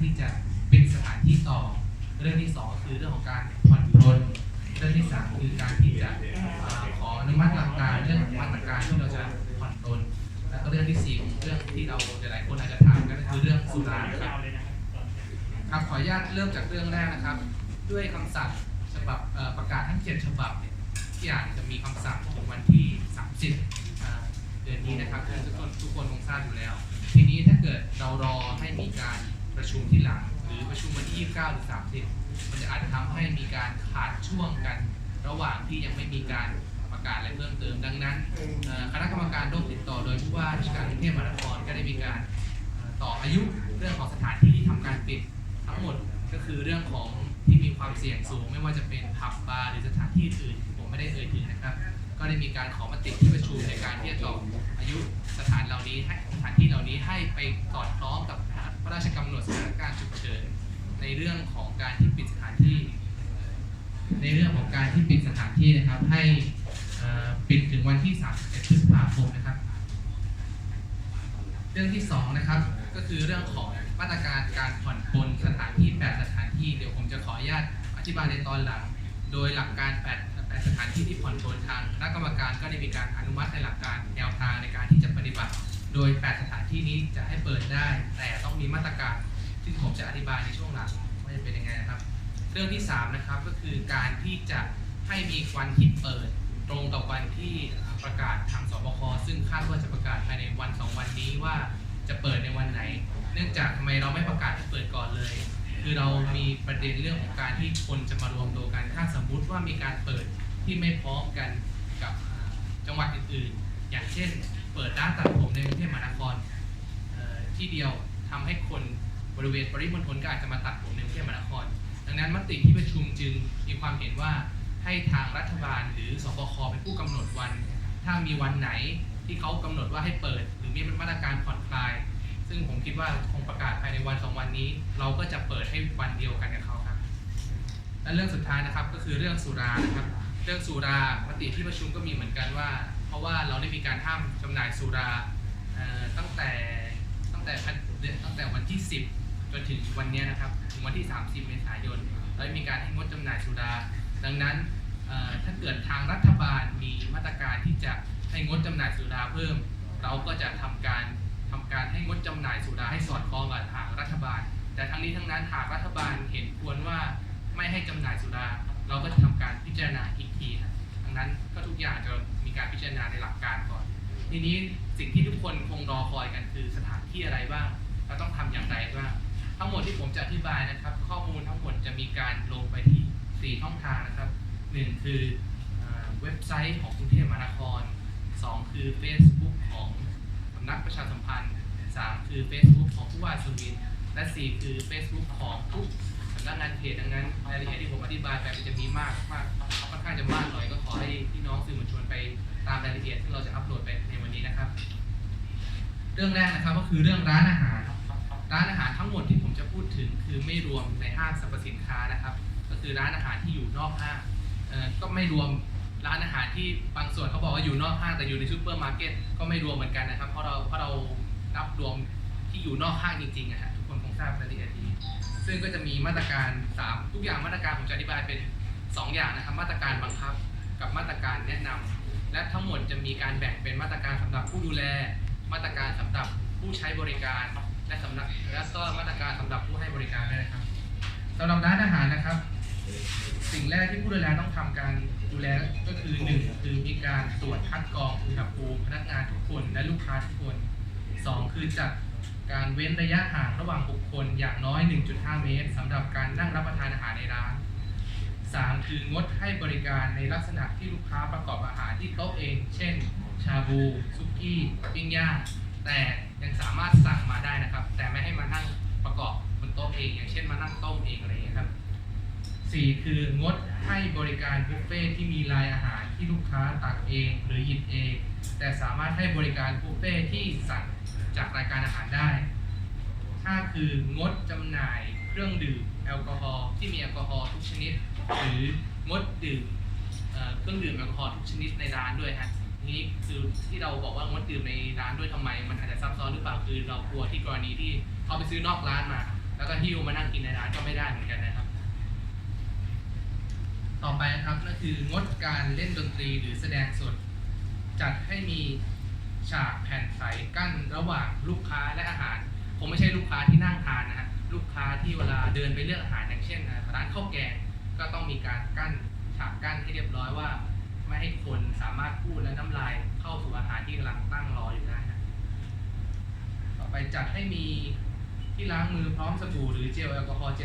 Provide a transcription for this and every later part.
ที่จะเปิดสถานที่ต่อ เรื่องที่สองคือเรื่องของการผ่อนปรนเรื่องที่สามคือการที่จะอขออนุมัติหลักการเรื่องมาตรการที่เราจะผ่อนปรนแล้วก็เรื่องที่สี่เรื่องที่เราหลายๆคนอาจจะถามก็คือเรื่องสุราครับครับขออนุญาตเริ่มจากเรื่องแรกนะครับ ด้วยคำสั่งฉบับประกาศทั้งเจ็ดฉบับเนี่ยที่อาจจะมีคำสั่งถึงวันที่ 30 เดือนนี้นะครับทุกคนทุกคนคงทราบอยู่แล้ว ทีนี้ถ้าเกิดเรารอให้มีการ ประชุมที่หลัง หรือประชุมวันที่ 29 หรือ 30 มันจะอาจจะทำให้มีการขาดช่วงกัน ระหว่างที่ยังไม่มีการประกาศอะไรเพิ่มเติม ดังนั้นคณะกรรมการโรคติดต่อโดยผู้ว่าราชการกรุงเทพมหานครก็ได้มีการต่ออายุเรื่องของสถานที่ที่ทำการปิดทั้งหมดก็คือเรื่องของที่มีความเสี่ยงสูง ไม่ว่าจะเป็นผับบาร์หรือสถานที่อื่นผมไม่ได้เอ่ยถึงนะครับ ก็ได้มีการขอมติที่ประชุมในการที่จะต่ออายุ สถานเหล่านี้ให้สถานที่เหล่านี้ให้ไปสอดคล้องกับพระราชกำหนดสถานการณ์ฉุกเฉินในเรื่องของการที่ปิดสถานที่ ในเรื่องของการที่ปิดสถานที่นะครับ ให้ปิดถึงวันที่ 31 พฤษภาคมนะครับ เรื่องที่สองนะครับ ก็คือเรื่องของมาตรการการผ่อนปลนสถานที่ 8 สถานที่ เดี๋ยวผมจะขออนุญาตอธิบายในตอนหลัง โดยหลักการ 8 8สถานที่ที่ผ่อนปลนทางคณะกรรมการก็ได้มีการอนุมัติในหลักการแนวทางในการที่จะปฏิบัติ โดย 8 สถานที่นี้จะให้เปิดได้ แต่ต้องมีมาตรการซึ่งผมจะอธิบายในช่วงหลังว่าจะเป็นยังไงนะครับ เรื่องที่ 3 นะครับก็คือการที่จะให้มีวันที่เปิดตรงกับวันที่ประกาศทางสบคซึ่งคาดว่าจะประกาศภายในวันสองวันนี้ว่าจะเปิดในวันไหน เนื่องจากทำไมเราไม่ประกาศให้เปิดก่อนเลย คือเรามีประเด็นเรื่องของการที่คนจะมารวมตัวกัน ถ้าสมมุติว่ามีการเปิดที่ไม่พร้อมกันกับจังหวัดอื่นๆ อย่างเช่น เปิดร้านตัดผมในกรุงเทพมหานครที่เดียวทำให้คนบริเวณปริมณฑลก็อาจจะมาตัดผมในกรุงเทพมหานคร ดังนั้นมติที่ประชุมจึงมีความเห็นว่าให้ทางรัฐบาลหรือสบคเป็นผู้กำหนดวัน ถ้ามีวันไหนที่เขากำหนดว่าให้เปิด หรือมีมาตรการผ่อนคลาย ซึ่งผมคิดว่าคงประกาศภายในวันสองวันนี้ เราก็จะเปิดให้วันเดียวกันกับเขาครับ และเรื่องสุดท้ายนะครับก็คือเรื่องสุรานะครับ เรื่องสุรามติที่ประชุมก็มีเหมือนกันว่า เพราะว่าเราได้มีการห้ามจำหน่ายสุราตั้งแต่ตั้งแต่พันตั้งแต่วันที่ 10 จนถึงวันเนี้ยนะครับถึงวันที่ 30 เมษายนเราได้มีการให้งดจำหน่ายสุรา ดังนั้นถ้าเกิดทางรัฐบาลมีมาตรการที่จะให้งดจำหน่ายสุราเพิ่ม เราก็จะทำการ ทำการให้งดจำหน่ายสุราให้สอดคล้องกับทางรัฐบาล แต่ทั้งนี้ทั้งนั้นหากรัฐบาลเห็นควรว่าไม่ให้จำหน่ายสุรา เราก็จะทำการพิจารณาอีกทีครับดังนั้นก็ทุกอย่างจะมีการพิจารณาในหลักการก่อน ทีนี้สิ่งที่ทุกคนคงรอคอยกันคือสถานที่อะไรบ้างเราต้องทำอย่างไรบ้างทั้งหมดที่ผมจะอธิบายนะครับ ข้อมูลทั้งหมดจะมีการลงไปที่4ช่องทางนะครับ1คือเอ่อเว็บไซต์ของกรุงเทพมหานคร 2 คือ Facebook ของ นักประชาสัมพันธ์ 3 คือ Facebook ของผู้ว่าสุวินและ 4 คือ Facebook ของทุกสำนักงานเขตดังนั้นรายละเอียดที่ผมอธิบายไปมันจะมีมากมากค่อนข้างจะมากหน่อยก็ขอให้พี่น้องสื่อมวลชนไปตามรายละเอียดที่เราจะอัปโหลดไปในวันนี้นะครับ เรื่องแรกนะครับก็คือเรื่องร้านอาหาร ร้านอาหารทั้งหมดที่ผมจะพูดถึงคือไม่รวมในห้างสรรพสินค้านะครับ ก็คือร้านอาหารที่อยู่นอกห้างก็ไม่รวม ร้านอาหารที่บางส่วนเขาบอกว่าอยู่นอกห้างแต่อยู่ในซูเปอร์มาร์เก็ตก็ไม่รวมเหมือนกันนะครับ เพราะเราเพราะเรานับรวมที่อยู่นอกห้างจริงๆนะฮะทุกคนคงทราบรายละเอียดดีซึ่งก็จะมีมาตรการสามทุกอย่างมาตรการผมจะอธิบายเป็นสองอย่างนะครับ มาตรการบังคับกับมาตรการแนะนำและทั้งหมดจะมีการแบ่งเป็นมาตรการสำหรับผู้ดูแล มาตรการสำหรับผู้ใช้บริการและสำหรับและก็มาตรการสำหรับผู้ให้บริการด้วยนะครับสำหรับร้านอาหารนะครับ สิ่งแรกที่ผู้ดูแลต้องทำการดูแลก็คือหนึ่งคือมีการตรวจคัดกรองอุณหภูมิพนักงานทุกคนและลูกค้าทุกคนสองคือจัดการเว้นระยะห่างระหว่างบุคคลอย่างน้อย 1.5 เมตรสำหรับการนั่งรับประทานอาหารในร้านสามคืองดให้บริการในลักษณะที่ลูกค้าประกอบอาหารที่โต๊ะเอง เช่น ชาบูซุกี้ปิ้งย่างแต่ยังสามารถสั่งมาได้นะครับ แต่ไม่ให้มานั่งประกอบบนโต๊ะเอง อย่างเช่นมานั่งต้มเองอะไร อย่างเงี้ยครับสี่คืองดให้บริการบุฟเฟ่ที่มีรายอาหารที่ลูกค้าตักเองหรือหยิบเอง แต่สามารถให้บริการบุฟเฟ่ที่สั่งจากรายการอาหารได้ห้าคืองดจำหน่ายเครื่องดื่มแอลกอฮอล์ที่มีแอลกอฮอล์ทุกชนิด หรืองดดื่มเเครื่องดื่มแอลกอฮอล์ทุกชนิดในร้านด้วยฮะนี่คือที่เราบอกว่างดดื่มในร้านด้วยทำไม มันอาจจะซับซ้อนหรือเปล่าคือเรากลัวที่กรณีที่เขาไปซื้อนอกร้านมา แล้วก็หิ้วมานั่งกินในร้านก็ไม่ได้เหมือนกันนะครับ ต่อไปนะครับนั่นคืองดการเล่นดนตรีหรือแสดงสด จัดให้มีฉากแผ่นใสกั้นระหว่างลูกค้าและอาหารคงไม่ใช่ลูกค้าที่นั่งทานนะฮะลูกค้าที่เวลาเดินไปเลือกอาหารอย่างเช่นร้านข้าวแกงก็ต้องมีการกั้นฉากกั้นให้เรียบร้อยว่า ไม่ให้คนสามารถพูดและน้ำลายเข้าสู่อาหารที่กำลังตั้งรออยู่ได้นะต่อไปจัดให้มีที่ล้างมือพร้อมสบู่หรือเจลแอลกอฮอล์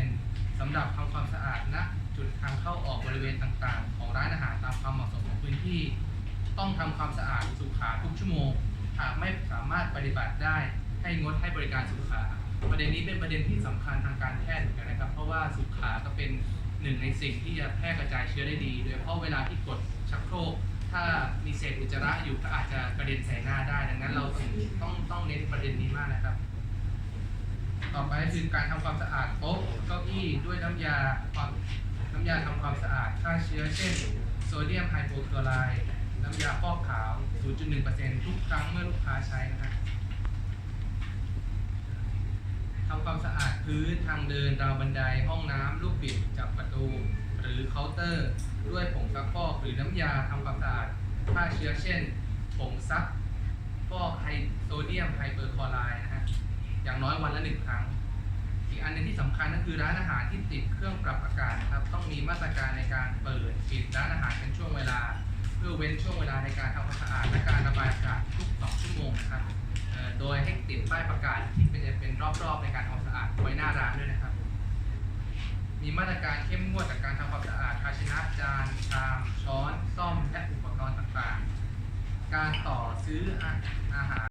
70%สำหรับทำความสะอาดณ จุดทางเข้าออกบริเวณต่างๆ ของร้านอาหารตามความเหมาะสมของพื้นที่ ต้องทำความสะอาดสุขาทุกชั่วโมงหากไม่สามารถปฏิบัติได้ให้งดให้บริการสุขา ประเด็นนี้เป็นประเด็นที่สำคัญทางการแพทย์เหมือนกันนะครับ เพราะว่าสุขาก็เป็นหนึ่งในสิ่งที่จะแพร่กระจายเชื้อได้ดี โดยเฉพาะเวลาที่กดชักโครกถ้ามีเศษอุจจาระอยู่ก็อาจจะกระเด็นใส่หน้าได้ ดังนั้นเราถึงต้องต้องเน้นประเด็นนี้มากนะครับ ต่อไปคือการทำความสะอาดโต๊ะเก้าอี้ด้วยน้ำยาความ น้ำยาทำความสะอาดฆ่าเชื้อเช่น โซเดียมไฮโปคลอไรด์น้ำยาฟอกขาว 0.1%ทุกครั้งเมื่อลูกค้าใช้นะครับทำความสะอาดพื้นทางเดินราวบันไดห้องน้ำลูกบิดจับประตู หรือเคาน์เตอร์ ด้วยผงซักฟอกหรือน้ำยาทำความสะอาดฆ่าเชื้อเช่น ผงซักฟอกไฮโซเดียมไฮเปอร์คลอไรด์นะฮะอย่างน้อยวันละหนึ่งครั้ง สำคัญก็คือร้านอาหารที่ติดเครื่องปรับอากาศนะครับ ต้องมีมาตรการในการเปิดปิดร้านอาหารเป็นช่วงเวลา เพื่อเว้นช่วงเวลาในการทำความสะอาดและการระบายอากาศทุก 2 ชั่วโมงนะครับโดยให้ติดป้ายประกาศที่เป็นเป็นรอบๆในการทำความสะอาดไว้หน้าร้านด้วยนะครับ มีมาตรการเข้มงวดกับการทำความสะอาดภาชนะจานชามช้อน ซ่อมและอุปกรณ์ต่างๆ การต่อซื้ออาหาร